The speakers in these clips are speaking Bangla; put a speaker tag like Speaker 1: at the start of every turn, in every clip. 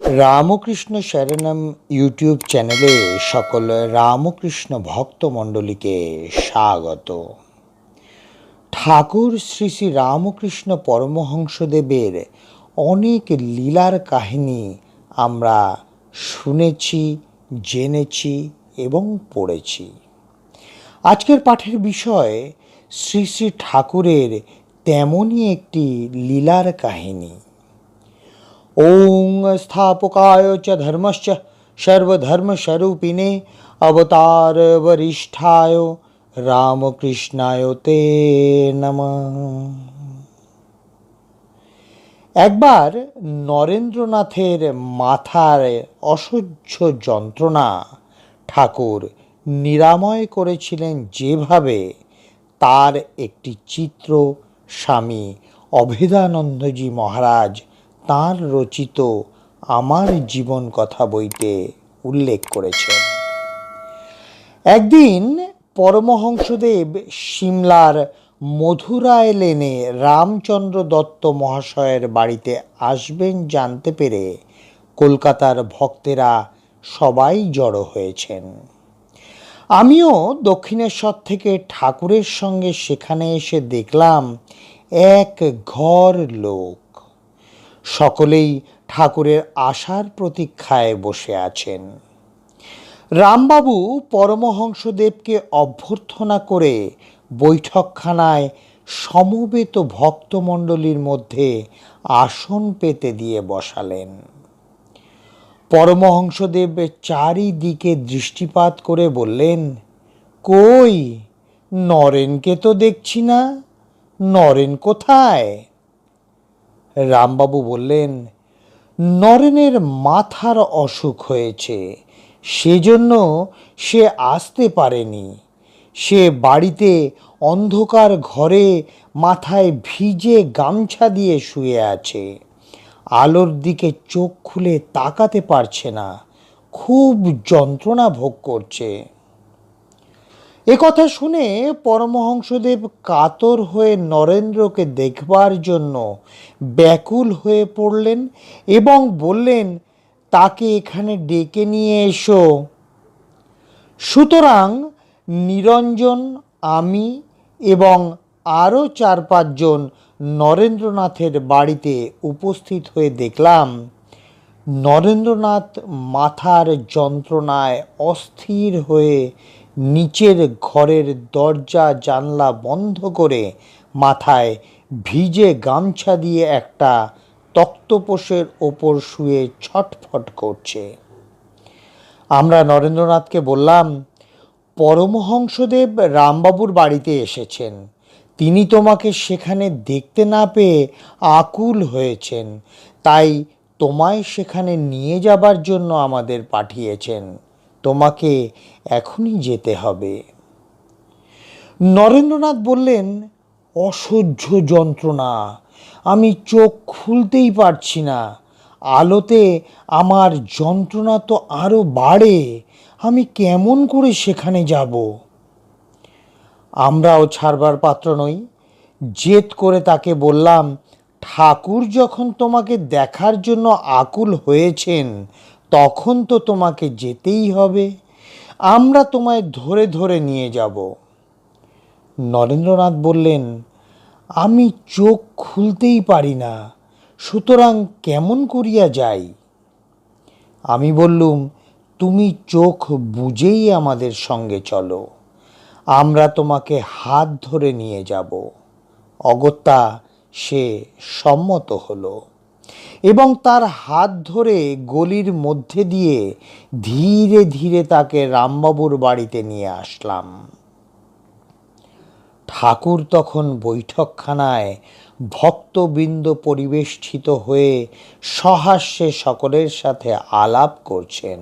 Speaker 1: রামকৃষ্ণ শরণম ইউটিউব চ্যানেলে সকল রামকৃষ্ণ ভক্তমণ্ডলীকে স্বাগত। ঠাকুর শ্রী শ্রী রামকৃষ্ণ পরমহংসদেবের অনেক লীলার কাহিনী আমরা শুনেছি, জেনেছি এবং পড়েছি। আজকের পাঠের বিষয় শ্রী শ্রী ঠাকুরের তেমনই একটি লীলার কাহিনী। স্থাপকায় চ ধর্মশ্চ সর্বধর্মস্বরূপিণে অবতার বরিষ্ঠায় রামকৃষ্ণায় তে নম একবার নরেন্দ্রনাথের মাথার অসহ্য যন্ত্রণা ঠাকুর নিরাময় করেছিলেন যেভাবে তার একটি চিত্র স্বামী অভেদানন্দজি মহারাজ তাঁর রচিত আমার জীবন কথা বইতে উল্লেখ করেছেন। একদিন পরমহংসদেব সিমলার মধুরায় লেনে রামচন্দ্র দত্ত মহাশয়ের বাড়িতে আসবেন জানতে পেরে কলকাতার ভক্তেরা সবাই জড়ো হয়েছেন। আমিও দক্ষিণেশ্বর থেকে ঠাকুরের সঙ্গে সেখানে এসে দেখলাম এক ঘর লোক। সকলেই ঠাকুরের আশার প্রতীক্ষায় বসে আছেন। রামবাবু পরমহংসদেবকে অভ্যর্থনা করে বৈঠকখানায় সমবেত ভক্তমণ্ডলীর মধ্যে আসন পেতে দিয়ে বসালেন। পরমহংসদেব চারিদিকে দৃষ্টিপাত করে বললেন, কই, নরেনকে তো দেখছি না, নরেন কোথায়? রামবাবু বললেন, নরেনের মাথার অসুখ হয়েছে, সেজন্য সে আসতে পারেনি। সে বাড়িতে অন্ধকার ঘরে মাথায় ভিজে গামছা দিয়ে শুয়ে আছে। আলোর দিকে চোখ খুলে তাকাতে পারছে না। খুব যন্ত্রণা ভোগ করছে। কথা শুনে পরমহংসদেব কাতর হয়ে নরেন্দ্রকে দেখবার জন্য ব্যাকুল হয়ে পড়লেন এবং বললেন, তাকে এখানে ডেকে নিয়ে এসো। সুতরাং নিরঞ্জন, আমি এবং আরও চার পাঁচজন নরেন্দ্রনাথের বাড়িতে উপস্থিত হয়ে দেখলাম। নরেন্দ্রনাথ মাথার যন্ত্রণায় অস্থির হয়ে নিচের ঘরের দরজা জানলা বন্ধ করে মাথায় ভিজে গামছা দিয়ে একটা তক্তপোষের ওপর শুয়ে ছটফট করছে। আমরা নরেন্দ্রনাথকে বললাম, পরমহংসদেব রামবাবুর বাড়িতে এসেছেন। তিনি তোমাকে সেখানে দেখতে না পেয়ে আকুল হয়েছেন। তাই তোমায় সেখানে নিয়ে যাবার জন্য আমাদের পাঠিয়েছেন। তোমাকে এখনই যেতে হবে। নরেন্দ্রনাথ বললেন, অসহ্য যন্ত্রণা, আমি চোখ খুলতেই পারছি না। আলোতে আমার যন্ত্রণা তো আরও বাড়ে, আমি কেমন করে সেখানে যাব? আমরাও ছাড়বার পাত্র নই। জেদ করে তাকে বললাম, ঠাকুর যখন তোমাকে দেখার জন্য আকুল হয়েছেন তখন তো তোমাকে যেতেই হবে। আমরা তোমায় ধরে ধরে নিয়ে যাব। নরেন্দ্রনাথ বললেন, আমি চোখ খুলতেই পারি না, সুতরাং কেমন করিয়া যাই? আমি বললুম, তুমি চোখ বুঝেই আমাদের সঙ্গে চলো। আমরা তোমাকে হাত ধরে নিয়ে যাব। অগত্যা সে সম্মত হলো। এবং তার হাত ধরে গলির মধ্যে দিয়ে ধীরে ধীরে তাকে রামবাবুর বাড়িতে নিয়ে আসলাম। ঠাকুর তখন বৈঠকখানায় ভক্তবৃন্দ পরিবেষ্টিত হয়ে সহাস্যে সকলের সাথে আলাপ করছেন।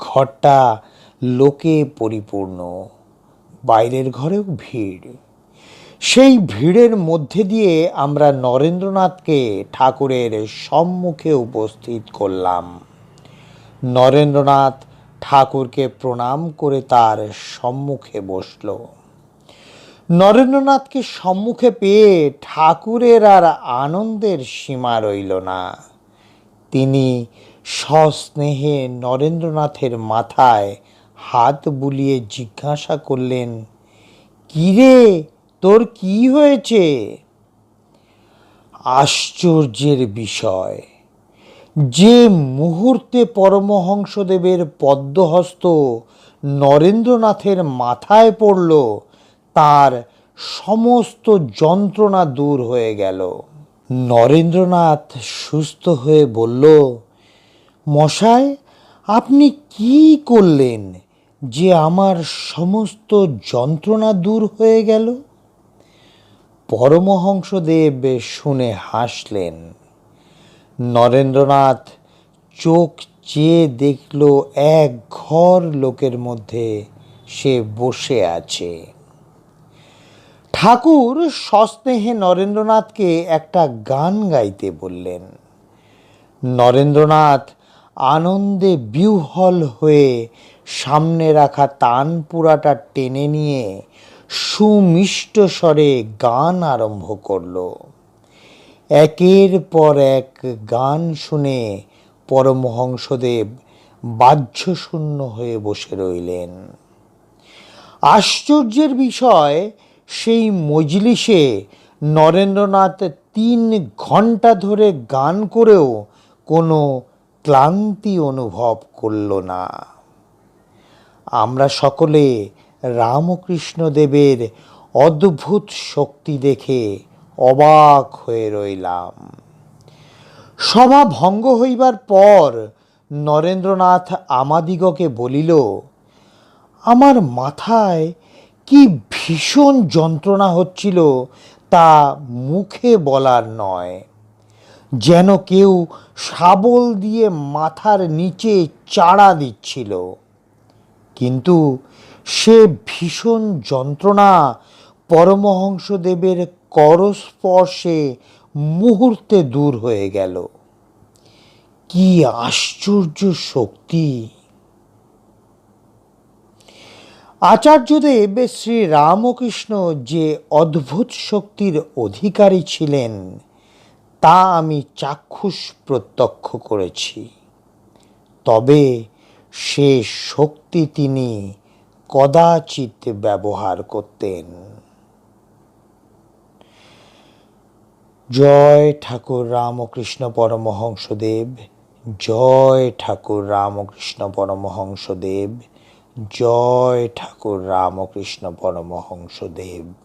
Speaker 1: ঘরটা লোকে পরিপূর্ণ, বাইরের ঘরেও ভিড়। সেই ভিড়ের মধ্যে দিয়ে আমরা নরেন্দ্রনাথকে ঠাকুরের সম্মুখে উপস্থিত করলাম। নরেন্দ্রনাথ ঠাকুরকে প্রণাম করে তার সম্মুখে বসল। নরেন্দ্রনাথকে সম্মুখে পেয়ে ঠাকুরের আর আনন্দের সীমা রইল না। তিনি সস্নেহে নরেন্দ্রনাথের মাথায় হাত বুলিয়ে জিজ্ঞাসা করলেন, কিরে তোর কি হয়েছে? আশ্চর্যের বিষয়, যে মুহূর্তে পরমহংসদেবের পদ্মহস্ত নরেন্দ্রনাথের মাথায় পড়ল, তার সমস্ত যন্ত্রণা দূর হয়ে গেল। নরেন্দ্রনাথ সুস্থ হয়ে বলল, মশাই, আপনি কি করলেন যে আমার সমস্ত যন্ত্রণা দূর হয়ে গেল? পরমহংসদেব শুনে হাসলেন। নরেন্দ্রনাথ চোখ চেয়ে দেখল এক ঘর লোকের মধ্যে সে বসে আছে। ঠাকুর সস্নেহে নরেন্দ্রনাথকে একটা গান গাইতে বললেন। নরেন্দ্রনাথ আনন্দে বিহ্বল হয়ে সামনে রাখা তানপুরাটা টেনে নিয়ে সুমিষ্ট স্বরে গান আরম্ভ করল। একের পর এক গান শুনে পরমহংসদেব বাহ্যশূন্য হয়ে বসে রইলেন। আশ্চর্যের বিষয়, সেই মজলিসে নরেন্দ্রনাথ তিন ঘণ্টা ধরে গান করেও কোনো ক্লান্তি অনুভব করল না। আমরা সকলে রামকৃষ্ণ দেবের অদ্ভুত শক্তি দেখে অবাক হয়ে রইলাম। সভা ভঙ্গ হইবার পর নরেন্দ্রনাথ আমাদিগকে বলিল, আমার মাথায় কি ভীষণ যন্ত্রণা হচ্ছিল তা মুখে বলার নয়। যেন কেউ শাবল দিয়ে মাথার নিচে চাড়া দিচ্ছিল। কিন্তু সে ভীষণ যন্ত্রণা পরমহংসদেবের করস্পর্শে মুহূর্তে দূর হয়ে গেল। কি আশ্চর্য শক্তি! আচার্যদেব শ্রী রামকৃষ্ণ যে অদ্ভুত শক্তির অধিকারী ছিলেন, তা আমি চাক্ষুষ প্রত্যক্ষ করেছি। তবে সে শক্তি তিনি কদাচিৎ ব্যবহার করতেন। জয় ঠাকুর রামকৃষ্ণ পরমহংসদেব, জয় ঠাকুর রামকৃষ্ণ পরমহংসদেব, জয় ঠাকুর রামকৃষ্ণ পরমহংসদেব।